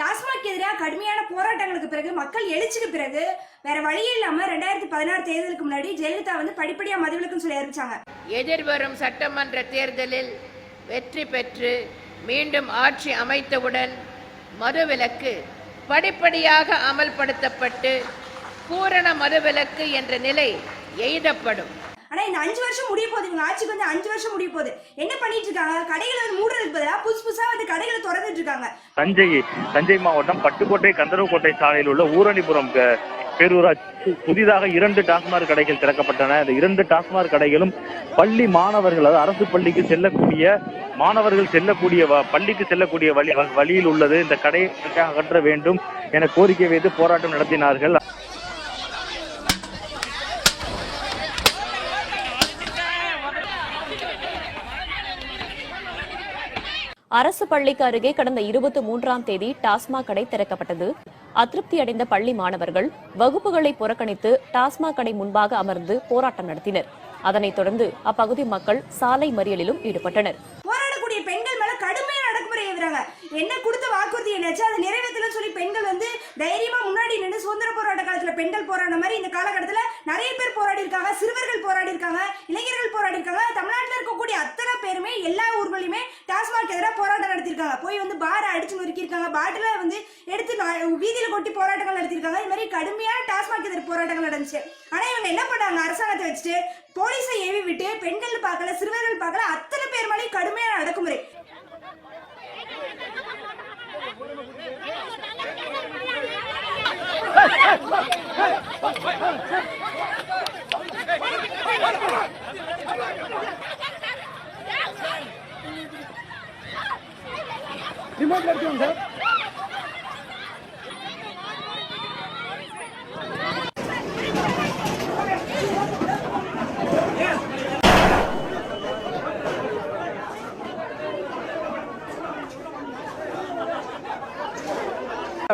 டாஸ்மாக் எதிராக கடுமையான போராட்டங்களுக்கு பிறகு மக்கள் எழுச்சிக்கு பிறகு வேற வழியே இல்லாம ரெண்டாயிரத்தி பதினாறு தேர்தலுக்கு முன்னாடி ஜெயலலிதா வந்து படிப்படியா மதுவிலக்குன்னு சொல்லி அறிவிச்சாங்க. எதிர்வரும் சட்டமன்ற தேர்தலில் வெற்றி பெற்று மீண்டும் ஆட்சி அமைத்தவுடன் மதுவிலக்கு படிப்படியாக அமல்படுத்தப்பட்டு பூரண மதுவிலக்கு என்ற நிலை எய்தப்படும். ஆனா இந்த அஞ்சு வருஷம் முடிய போகுது. இவங்க ஆட்சிக்கு வந்து அஞ்சு வருஷம் முடிய போகுது. என்ன பண்ணிட்டு இருக்காங்க? கடைகளை வந்து மூடுறதுக்கு பதிலாக புதுசு புதுசா வந்து கடைகளை திறந்துட்டு இருக்காங்க. தஞ்சை தஞ்சை மாவட்டம் பட்டுக்கோட்டை கந்தரவுக்கோட்டை சாலையில் உள்ள ஊரணிபுரம் பேரூராட்சி புதிதாக இரண்டு டாஸ்மாக் கடைகள் திறக்கப்பட்டன. இந்த இரண்டு டாஸ்மாக் கடைகளும் பள்ளி மாணவர்கள் அதாவது அரசு பள்ளிக்கு செல்லக்கூடிய மாணவர்கள் செல்லக்கூடிய பள்ளிக்கு செல்லக்கூடிய வழி வழியில் உள்ளது. இந்த கடையை அகற்ற வேண்டும் என கோரிக்கை வைத்து போராட்டம் நடத்தினார்கள். அரசு பள்ளிக்கு அருகே கடந்த இருபத்தி மூன்றாம் தேதி டாஸ்மாக் கடை திறக்கப்பட்டது. அதிருப்தி அடைந்த பள்ளி மாணவர்கள் வகுப்புகளை புறக்கணித்து டாஸ்மாக் கடை முன்பாக அமர்ந்து போராட்டம் நடத்தினர். அதனைத் தொடர்ந்து அப்பகுதி மக்கள் சாலை மறியலிலும் ஈடுபட்டனர். போராடக்கூடிய பெண்கள் மேல கடுமையான அடக்குமுறை எதிராங்க என்ன கொடுத்த வாக்குறுதி என்னாச்சு? அதை நிறைவேற்றலன்னு சொல்லி பெண்கள் வந்து தைரியமா முன்னாடி நின்று சுதந்திர போராட்ட காலத்துல பெண்கள் போராடின மாதிரி இந்த காலகட்டத்துல நிறைய பேர் போராடி இருக்காங்க சிறுவர்கள் போராடி இருக்காங்க இளைஞர்கள் போராடி இருக்காங்க தமிழ்நாட்டுல இருக்கக்கூடிய அத்தனை பேருமே எல்லா ஊர்களையுமே டாஸ்மாக் எதிராக போராட்டம் நடத்திருக்காங்க போய் வந்து பாரை அடிச்சு நொறுக்கியிருக்காங்க பாட்டில வந்து எடுத்து வீதியில் கொட்டி போராட்டங்கள் நடத்திருக்காங்க இது மாதிரி கடுமையான டாஸ்மாக் எதிர்ப்பு போராட்டங்கள் நடந்துச்சு ஆனால் இவங்க என்ன பண்ணாங்க அரசாங்கத்தை வச்சுட்டு போலீஸை ஏவி விட்டு பெண்கள் பார்க்கல சிறுவர்கள் பார்க்கல அத்தனை பேர் மேலேயும் கடுமையான அடக்குமுறை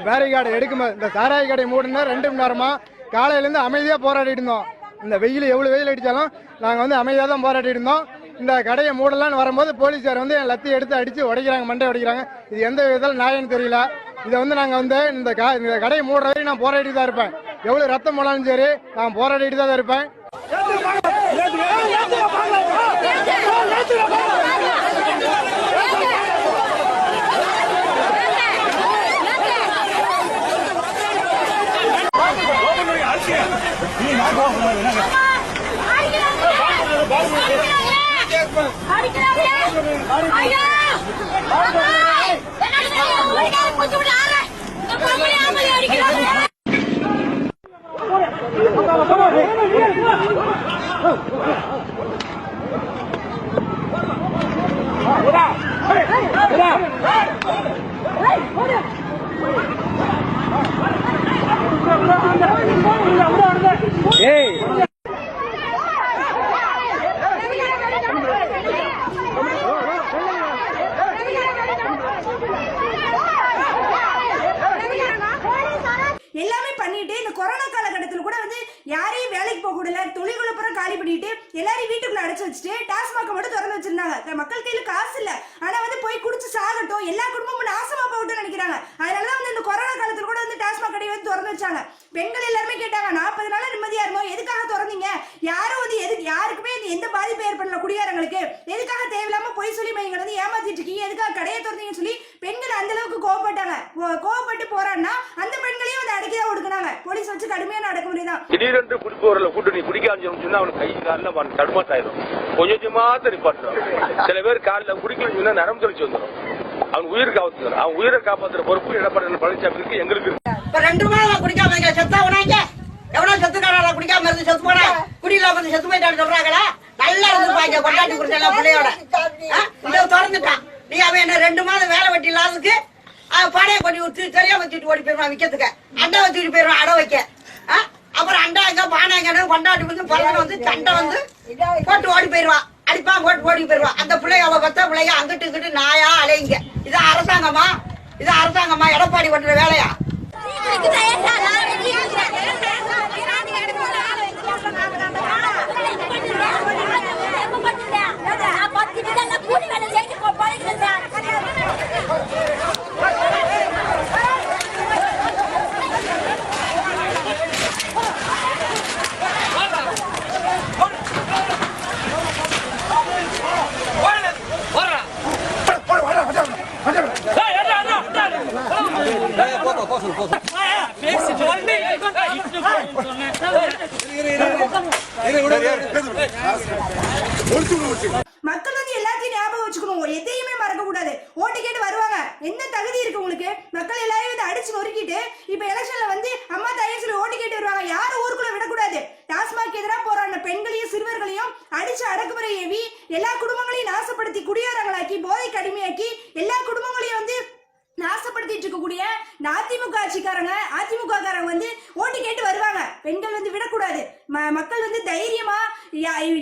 பேரிகார்டு எடுக்கும் இந்த சாராய கடை மூடுனா ரெண்டு மணி நேரமா காலையிலேருந்து அமைதியாக போராடிட்டு இருந்தோம். இந்த வெயில் எவ்வளோ வெயில் அடித்தாலும் நாங்கள் வந்து அமைதியாக தான் போராடிட்டு இருந்தோம். இந்த கடையை மூடலான்னு வரும்போது போலீஸார் வந்து என் லத்தி எடுத்து அடித்து உடைக்கிறாங்க மண்டை உடைக்கிறாங்க. இது எந்த விதத்தில் நியாயம்னு தெரியல. இதை வந்து நாங்கள் வந்து இந்த கா இந்த கடையை மூடுற வரைக்கும் நான் போராடிட்டு தான் இருப்பேன். எவ்வளோ ரத்தம் போனாலும் சரி நான் போராடிட்டு தான் இருப்பேன். எல்லாமே கொரோனா காலகட்டத்தில் கூட வந்து யாரையும் வேலைக்கு போக விடல தொழில்களை புறம் காலி பண்ணிட்டு எல்லாரையும் வீட்டுக்குள்ள அடைச்சு வச்சுட்டு டாஸ்மாக மட்டும் திறந்து வச்சிருந்தாங்க. மக்கள் கையில காசு இல்ல. ஆனா வந்து போய் குடிச்சு சாகட்டும் எல்லா குடும்பமும் நாசமா போகட்டும் நினைக்கிறாங்க. அதனாலதான் வந்து இந்த கொரோனா காலத்துல கூட வந்து டாஸ்மாக் கடையை வந்து திறந்து வச்சாங்க. பெண்கள் எல்லாருமே கேட்டாங்க நாற்பது நாள நிம்மதியா இருந்தோம். எதுக்காக திறந்தீங்க? யாரும் வந்து எதுக்கு யாருக்குமே இது எந்த பாதிப்பு ஏற்படல குடியாரங்களுக்கு எதுக்காக தேவையில்லாம பொய் சொல்லி எங்களை வந்து ஏமாத்திட்டு இருக்கீங்க? எதுக்காக கடையை திறந்தீங்கன்னு சொல்லி பெண்கள் அந்த அளவுக்கு கோவப்பட்டாங்க. கோவப்பட்டு போறான்னா அந்த தான் ஒடுக்குனாங்க. போலீஸ் வச்சு கடுமையான அடக்குமுறை தான் திடீரென்று குடிப்பவர்களை கூட்டு நீ குடிக்காம சொன்னா அவனுக்கு கை காலில் அவன் தடுமாட்டாயிரும் கொஞ்சம் கொஞ்சமா நிப்பாட்டுறான். சில பேர் காலில் குடிக்கணும்னு சொன்னா நரம் தெளிச்சு வந்துடும் அவன் உயிருக்கு ஆபத்து வரும். அவன் உயிரை காப்பாத்துற பொறுப்பு எடப்பாடி பழனிசாமி இருக்கு எங்களுக்கு இருக்கு. இப்ப ரெண்டு மாதம் குடிக்காம செத்தா உனாங்க எவ்வளவு செத்துக்காரா குடிக்காம இருந்து செத்து போனா? குடியில வந்து செத்து போயிட்டான்னு சொல்றாங்களா? நல்லா இருந்துப்பாங்க கொண்டாட்டி குடிச்சா பிள்ளையோட. திறந்துட்டான். நீ அவன் என்ன ரெண்டு மாதம் வேலை வெட்டி இல்லாததுக்கு படைய கொட்டி விட்டு தெரியாம வச்சுட்டு ஓடி போயிருவான் விற்கிறதுக்கு அண்டை வச்சுட்டு போயிருவான் அடை வைக்க ஆ? அப்புறம் அண்டா எங்க பானை எங்க கொண்டாட்டி வந்து பிறகு வந்து சண்டை வந்து போட்டு ஓடி போயிருவான் அடிப்பான் போட்டு ஓடி போயிருவான் அந்த பிள்ளைய அவ பத்த பிள்ளைய அங்கிட்டு இங்கிட்டு நாயா அலையுங்க இது அரசாங்கமா இது அரசாங்கமா எடப்பாடி பண்ற வேலையா கூலி வேலை செஞ்சு பழகிறேன் மக்கள் வந்து எல்லாத்தையும் ஞாபகம் வச்சுக்கணும் எதையுமே மறக்க கூடாது ஓட்டு கேட்டு வருவாங்க என்ன தகுதி இருக்கு உங்களுக்கு மக்கள் எல்லாரையும் வந்து அடிச்சு நொறுக்கிட்டு இப்ப எலெக்ஷன்ல வந்து அம்மா தாயே சொல்லி ஓட்டு கேட்டு வருவாங்க. யாரும் ஊருக்குள்ள விடக்கூடாது. டாஸ்மாக் எதிராக போராடின பெண்களையும் சிறுவர்களையும் அடிச்சு அடக்குமுறை ஏவி எல்லா குடும்பங்களையும் நாசப்படுத்தி குடியாரங்களாக்கி போதை கடுமையாக்கி எல்லா குடும்பங்களையும் வந்து நாசப்படுத்திட்டு இருக்கக்கூடிய இந்த அதிமுக ஆட்சிக்காரங்க அதிமுக காரங்க வந்து ஓட்டு கேட்டு வருவாங்க. பெண்கள் வந்து விடக்கூடாது. ம- மக்கள் வந்து தைரியமா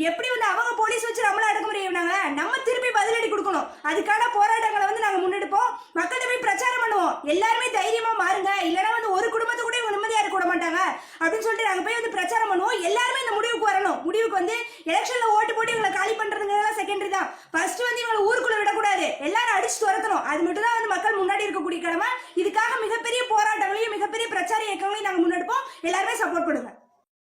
எப்படி வந்து அவங்க போலீஸ் வச்சு நம்மள அடக்குமுறை செய்வாங்க நம்ம திருப்பி பதிலடி கொடுக்கணும். அதுக்கான போராட்டங்களை வந்து நாங்க முன்னெடுப்போம். மக்கள்கிட்ட போய் பிரச்சாரம் பண்ணுவோம். எல்லாருமே தைரியமா மாறுங்க இல்லைன்னா வந்து ஒரு குடும்பத்தை கூட இவங்க நிம்மதியா இருக்க விட மாட்டாங்க அப்படின்னு சொல்லிட்டு நாங்க போய் வந்து பிரச்சாரம் பண்ணுவோம் எல்லாருமே இந்த முடிவுக்கு வரணும் முடிவுக்கு வந்து எலெக்ஷன்ல ஓட்டு போட்டு இவங்களை காலி பண்றதுங்கிறதெல்லாம் ஃபர்ஸ்ட் வந்து இவங்களை ஊருக்குள்ள விடக்கூடாது. எல்லாரும் அடிச்சு துரத்தணும். அது மட்டும் தான் வந்து மக்கள் முன்னாடி இருக்கக்கூடிய கிழமை. இதுக்காக மிகப்பெரிய போராட்டங்களையும் மிகப்பெரிய பிரச்சார இயக்கங்களையும் நாங்கள் முன்னெடுப்போம். எல்லாருமே சப்போர்ட் பண்ணுங்க.